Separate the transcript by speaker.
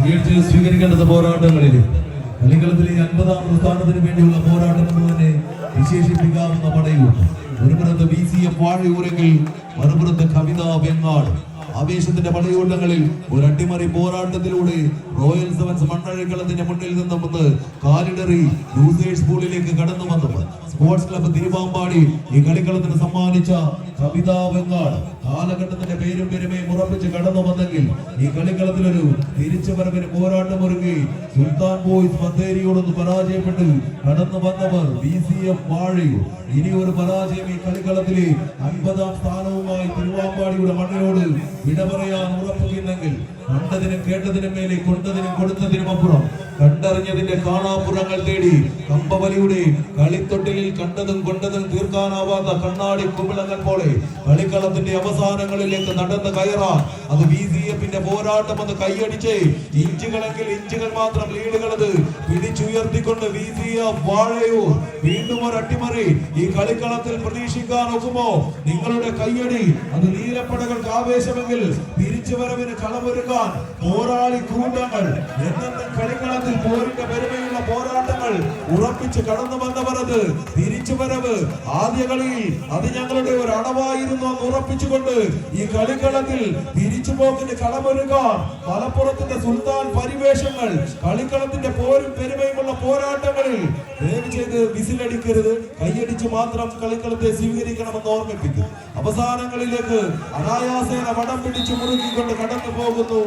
Speaker 1: ഉയർച്ച സ്വീകരിക്കേണ്ടത് പോരാട്ടങ്ങളിൽ. കളിക്കളത്തിലെ അൻപതാം സ്ഥാനത്തിന് വേണ്ടിയുള്ള പോരാട്ടം എന്ന് തന്നെ വിശേഷിപ്പിക്കാവുന്ന പടയുണ്ട് ഒരുപുറത്ത് ബി സി എഫ് വാഴയൂരെങ്കിൽ മറുപുറത്ത് കവിത വെങ്ങാട് ആവേശത്തിന്റെ പടയോട്ടങ്ങളിൽ ഒരു അട്ടിമറി പോരാട്ടത്തിലൂടെ റോയൽ സെവൻസ് മണ്ണഴക്കളത്തിന്റെ മുന്നിൽ നിന്നും വന്ന് കാലിടറി ലൂസേഴ്സ് പൂളിലേക്ക് കടന്നു വന്നവർ സ്പോർട്സ് ക്ലബ്ബ് തിരുവാമ്പാടി ഈ കളിക്കളത്തിന് സമ്മാനിച്ച കവിത വെങ്ങാട് കാലഘട്ടത്തിന്റെ പേരും പെരുമയും ഉറപ്പിച്ച് കടന്നു വന്നെങ്കിൽ ഈ കളിക്കളത്തിലൊരു തിരിച്ചുവരവിന് പോരാട്ടം ഒരുങ്ങി സുൽത്താൻ ബോയ്സ് മത്തേരിയോടൊന്ന് പരാജയപ്പെട്ട് കടന്നു വന്നവർ ബി സി എഫ് വാഴി. ഇനി ഒരു പരാജയം ഈ കളിക്കളത്തിലെ അൻപതാം സ്ഥാനവുമായി തിരുവാമ്പാടിയുടെ മണ്ണിനോട് വിട പറയാൻ ഉറപ്പിക്കുന്നെങ്കിൽ കണ്ടതിനും കേട്ടതിനും മേലെ കൊണ്ടതിനും കൊടുത്തതിനും അപ്പുറം കണ്ടറിഞ്ഞതിന്റെ കാണാപ്പുറങ്ങൾ തേടി കമ്പവലിയുടെ കളിത്തൊട്ടിലിൽ കണ്ടതും കൊണ്ടതും തീർക്കാനാവാത്ത കണ്ണാടി കുമിളങ്ങൾ പോലെ കളിക്കളത്തിന്റെ അവസാനങ്ങളിലേക്ക് നടന്ന് കയറാൻ അത് ബി സി എഫിന്റെ പോരാട്ടം ഒന്ന് കൈയടിച്ച് ഇഞ്ചുകളെങ്കിൽ ഇഞ്ചുകൾ മാത്രം ലീഡുകളത് പിടിച്ചുയർത്തിക്കൊണ്ട് ബി സി എഫ് വാഴയൂർ വീണ്ടും ഒരു അട്ടിമറി ഈ കളിക്കളത്തിൽ പ്രതീക്ഷിക്കാൻ ഒക്കുമോ? നിങ്ങളുടെ കൈയടി അത് നീലപ്പടകൾക്ക് ആവേശമെങ്കിൽ തിരിച്ചുവരവിന് കളമൊരുക്കാൻ പോരാളി കൂട്ടങ്ങൾ. എന്നെന്നും കളിക്കളത്തിൽ പോരിന്റെ പെരുമയുള്ള പോരാട്ടങ്ങൾ ഉറപ്പിച്ച് കടന്നു വന്നവരത് തിരിച്ചു വരവ്. ആദ്യ കളിയിൽ അത് ഞങ്ങളുടെ ഒരു അടവായിരുന്നു എന്ന് ഉറപ്പിച്ചുകൊണ്ട് ഈ കളിക്കളത്തിൽ തിരിച്ചുപോക്കിന് കളമൊരുക്കാൻ മലപ്പുറത്തിന്റെ സുൽത്താൻ പരിവേഷങ്ങൾ കളിക്കളത്തിന്റെ പോരും പെരുമയുമുള്ള പോരാട്ടങ്ങളിൽ ദയവ് ചെയ്ത് വിസിലടിക്കരുത്. കൈയടിച്ച് മാത്രം കളിക്കളത്തെ സ്വീകരിക്കണമെന്ന് ഓർമ്മിപ്പിക്കും അവസാനങ്ങളിലേക്ക് അനായാസേന വടം പിടിച്ചു മുറുക്കിക്കൊണ്ട് കടന്നു പോകുന്നു